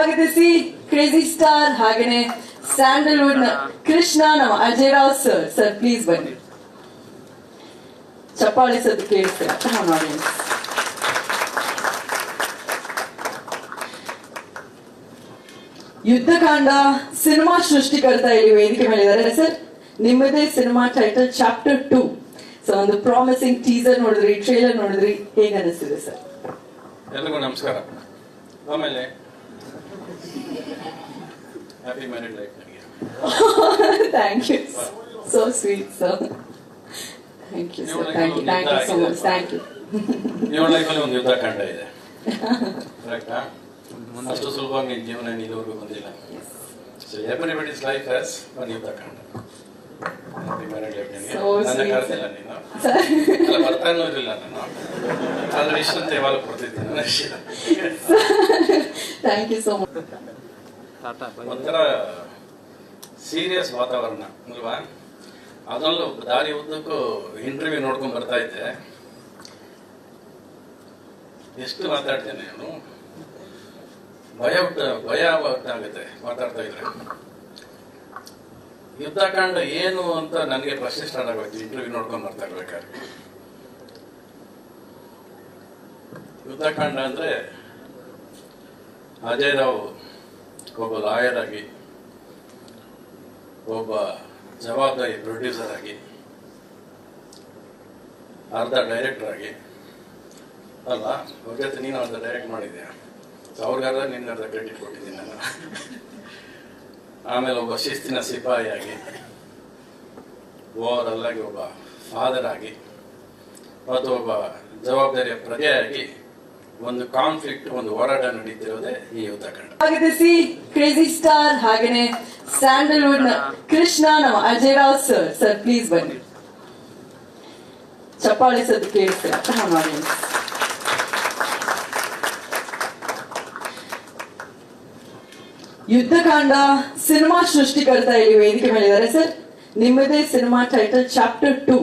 ಸ್ವಾಗತಿಸಿ. Crazy star ಹಾಗೇನೆ ಸ್ಯಾಂಡಲ್ವುಡ್ನ ಕೃಷ್ಣ ನಮ್ಮ Ajay Rao sir sir please ಬನ್ನಿ. ಚಪ್ಪಾಳಿ ಸದ್ದು ಕೇಳಿಸ್ತೀರಾ. ಯುದ್ಧಕಾಂಡ ಸಿನಿಮಾ ಸೃಷ್ಟಿಕರ್ತ ಇಲ್ಲಿ ವೇದಿಕೆ ಮೇಲೆ ಇದ್ದಾರೆ. ಸರ್ ನಿಮ್ಮದೇ cinema title chapter two so ಒಂದು ಪ್ರಾಮಿಸಿಂಗ್ ಟೀಸರ್ ನೋಡಿದ್ರಿ ಟ್ರೇಲರ್ ನೋಡಿದ್ರಿ, ಹೇಗೆ ಅನಿಸ್ತಿದೆ ಸರ್ ಎಲ್ರಿಗೂ ನಮಸ್ಕಾರ. ಆಮೇಲೆ ಹ್ಯಾಪಿ ಮ್ಯಾರಿಡ್ ಲೈಫ್ ನನಗೆ thank you so sweet sir thank you sir thank you thank you so much thank you ನಿಮ್ಮ ಲೈಫಲ್ಲಿ ಒಂದು ಯುದ್ಧ ಕಂಡ ಇದೆ ಕರೆಕ್ಟಾ ಅಷ್ಟು ಸುಲಭವಾಗಿ ನಿನ್ನ ಜೀವನ ನೀನು ಇದುವರೆಗೂ ಬಂದಿಲ್ಲ ಸೊ ಎವ್ರಿಬಡಿಸ್ ಲೈಫ್ ಹ್ಯಾಸ್ ಒಂದು ಯುದ್ಧ ಕಂಡ ಹ್ಯಾಪಿ ಮ್ಯಾರಿಡ್ ಲೈಫ್ ನಿನಗೆ So ನನ್ನ sweet, ಕರೆದಿಲ್ಲ sir. ನೀನು ಸರ್ ಅಲ್ಲ ಬರ್ತಾನೂ ಇರಲಿಲ್ಲ ನಾನು ಆದ್ರೆ ಇಷ್ಟಂತ ಯಾವಾಗ ಕೊಡ್ತಿದ್ದೀನಿ ನನ್ನ ವಿಷಯ ಥ್ಯಾಂಕ್ ಯು ಸೋ ಮಚ್ ಒಂಥರ ಸೀರಿಯಸ್ ವಾತಾವರಣ, ಅಲ್ವಾ? ಅದರಲ್ಲೂ ದಾರಿ ಉದ್ದಕ್ಕೂ ಇಂಟರ್ವ್ಯೂ ನೋಡ್ಕೊಂಡ್ ಬರ್ತಾ ಇದ್ದೆ. ಎಷ್ಟು ಮಾತಾಡ್ತೇನೆ ನಾನು? ಭಯ ಭಯ ಆಗುತ್ತೆ ಮಾತಾಡ್ತಾ ಇದ್ರೆ. ಯುದ್ಧಕಾಂಡ ಏನು ಅಂತ ನನಗೆ ಪ್ರಶ್ನೆ ಸ್ಟಾರ್ಟ್ ಆಗೋಯ್ತು ಇಂಟರ್ವ್ಯೂ ನೋಡ್ಕೊಂಡ್ ಬರ್ತಾ ಇರ್ಬೇಕಾದ್ರೆ. ಯುದ್ಧಕಾಂಡ ಅಂದ್ರೆ ಅಜಯ್ ರಾವ್ ಒಬ್ಬ ಲಾಯರ್ ಆಗಿ, ಒಬ್ಬ ಜವಾಬ್ದಾರಿ ಪ್ರೊಡ್ಯೂಸರ್ ಆಗಿ, ಅರ್ಧ ಡೈರೆಕ್ಟರ್ ಆಗಿ, ಅಲ್ಲ ಅವ್ರ ಜೊತೆ ನೀನು ಅರ್ಧ ಡೈರೆಕ್ಟ್ ಮಾಡಿದ್ಯಾ? ಅವ್ರಿಗಾದ್ರೆ ನಿನ್ಗೆ ಅರ್ಧ ಕ್ರೆಡಿಟ್ ಕೊಟ್ಟಿದ್ದೀನಿ ನಾನು. ಆಮೇಲೆ ಒಬ್ಬ ಶಿಸ್ತಿನ ಸಿಪಾಯಿ ಆಗಿ ಓವರ್ ಅಲ್ಲಾಗಿ ಒಬ್ಬ ಫಾದರ್ ಆಗಿ, ಮತ್ತು ಒಬ್ಬ ಜವಾಬ್ದಾರಿಯ ಪ್ರಜೆಯಾಗಿ ಒಂದು ಕಾನ್ಫ್ಲಿಕ್ಟ್ ಒಂದು ಹೋರಾಟ ನಡೀತಿರೋದೇ ಈ ಯುದ್ಧಕಾಂಡ ಸಿ ಕ್ರೇಜಿ ಸ್ಟಾರ್ ಹಾಗೇನೆ ಸ್ಯಾಂಡಲ್ವುಡ್ನ ಕೃಷ್ಣ ನಮ್ಮ Ajay Rao sir sir please ಬನ್ನಿ. ಚಪ್ಪಾಳಿ ಸದ್ದು ಕೇಳಿಸ್ತೀರಾ. ಯುದ್ಧಕಾಂಡ ಸಿನಿಮಾ ಸೃಷ್ಟಿಕರ್ತ ಇಲ್ಲಿ ವೇದಿಕೆ ಮಾಡಿದ್ದಾರೆ ಸರ್ ನಿಮ್ಮದೇ cinema title chapter two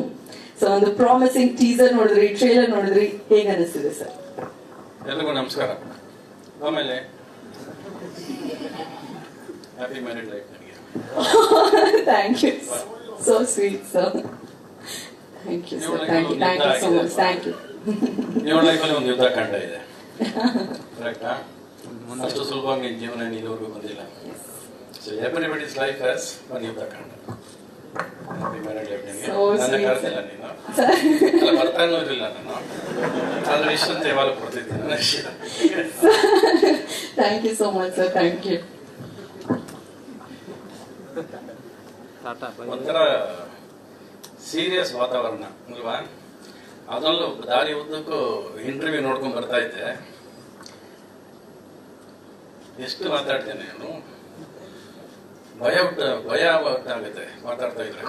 so ಒಂದು ಪ್ರಾಮಿಸಿಂಗ್ ಟೀಸರ್ ನೋಡಿದ್ರಿ ಟ್ರೇಲರ್ ನೋಡಿದ್ರಿ ಹೇಗೆ ಅನಿಸ್ತಿದೆ ಸರ್ ಎಲ್ರಿಗೂ ನಮಸ್ಕಾರ. ಆಮೇಲೆ ಹ್ಯಾಪಿ ಮ್ಯಾರಿಡ್ ಲೈಫ್ ನನಗೆ. Thank you so sweet sir thank you sir thank you thank you so much thank you ನಿಮ್ಮ ಲೈಫಲ್ಲಿ ಒಂದು ಯುದ್ಧ ಕಂಡ ಇದೆ. ಕರೆಕ್ಟಾ ಅಷ್ಟು ಸುಲಭವಾಗಿ ನಿಮ್ಮ ಜೀವನ ನೀನು ಇದುವರೆಗೂ ಬಂದಿಲ್ಲ ಸೊ ಎವ್ರಿಬಡಿಸ್ ಲೈಫ್ ಹ್ಯಾಸ್ ಒಂದು ಯುದ್ಧ ಕಂಡ. ಹ್ಯಾಪಿ ಮ್ಯಾರಿಡ್ ಲೈಫ್ ನಿಮಗೆ ನನ್ನ ಕರೆದಿಲ್ಲ ನೀನು. ಬರ್ತಾನೂ ಇರಲಿಲ್ಲ ನಾನು ಆದ್ರೆ ಇಷ್ಟಂತ ಯಾವಾಗ ಕೊಡ್ತಿದ್ದೆ ನನ್ನ thank you so much sir thank you ಒಂಥರ ಸೀರಿಯಸ್ ವಾತಾವರಣ ಅಲ್ವಾ? ಅದರಲ್ಲೂ ದಾರಿ ಉದ್ದಕ್ಕೂ ಇಂಟರ್ವ್ಯೂ ನೋಡ್ಕೊಂಡು ಬರ್ತಾ ಇದ್ದೆ. ಎಷ್ಟು ಮಾತಾಡ್ತೇನೆ ನಾನು? ಭಯ ಭಯ ಆಗುತ್ತೆ ಮಾತಾಡ್ತಾ ಇದ್ರೆ.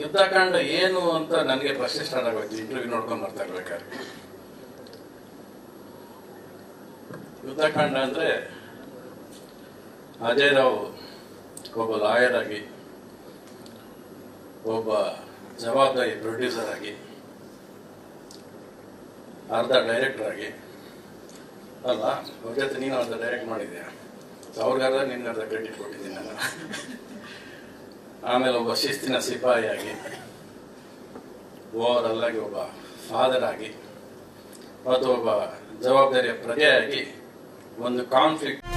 ಯುದ್ಧಕಾಂಡ ಏನು ಅಂತ ನನಗೆ ಪ್ರಶ್ನೆ ಸ್ಟಾರ್ಟ್ ಆಗೋಯ್ತು ಇಂಟರ್ವ್ಯೂ ನೋಡ್ಕೊಂಡ್ ಬರ್ತಾ ಇರ್ಬೇಕಾದ್ರೆ. ಯುದ್ಧಕಾಂಡ ಅಂದ್ರೆ ಅಜಯ್ ರಾವ್ ಒಬ್ಬ ಲಾಯರ್ ಆಗಿ, ಒಬ್ಬ ಜವಾಬ್ದಾರಿ ಪ್ರೊಡ್ಯೂಸರ್ ಆಗಿ, ಅರ್ಧ ಡೈರೆಕ್ಟರ್ ಆಗಿ. ಅಲ್ಲ ಅವ್ರ ಜೊತೆ ನೀನು ಅರ್ಧ ಡೈರೆಕ್ಟ್ ಮಾಡಿದ್ಯಾ? ಅವ್ರಿಗಾದ್ರೆ ನಿನ್ಗೆ ಅರ್ಧ ಕ್ರೆಡಿಟ್ ಕೊಟ್ಟಿದ್ದೀನಿ ನಾನು. ಆಮೇಲೆ ಒಬ್ಬ ಶಿಸ್ತಿನ ಸಿಪಾಯಿಯಾಗಿ ಓವರಲ್ಲಾಗಿ ಒಬ್ಬ ಫಾದರ್ ಆಗಿ ಮತ್ತು ಒಬ್ಬ ಜವಾಬ್ದಾರಿಯ ಪ್ರಜೆಯಾಗಿ ಒಂದು ಕಾನ್ಫ್ಲಿಕ್ಟ್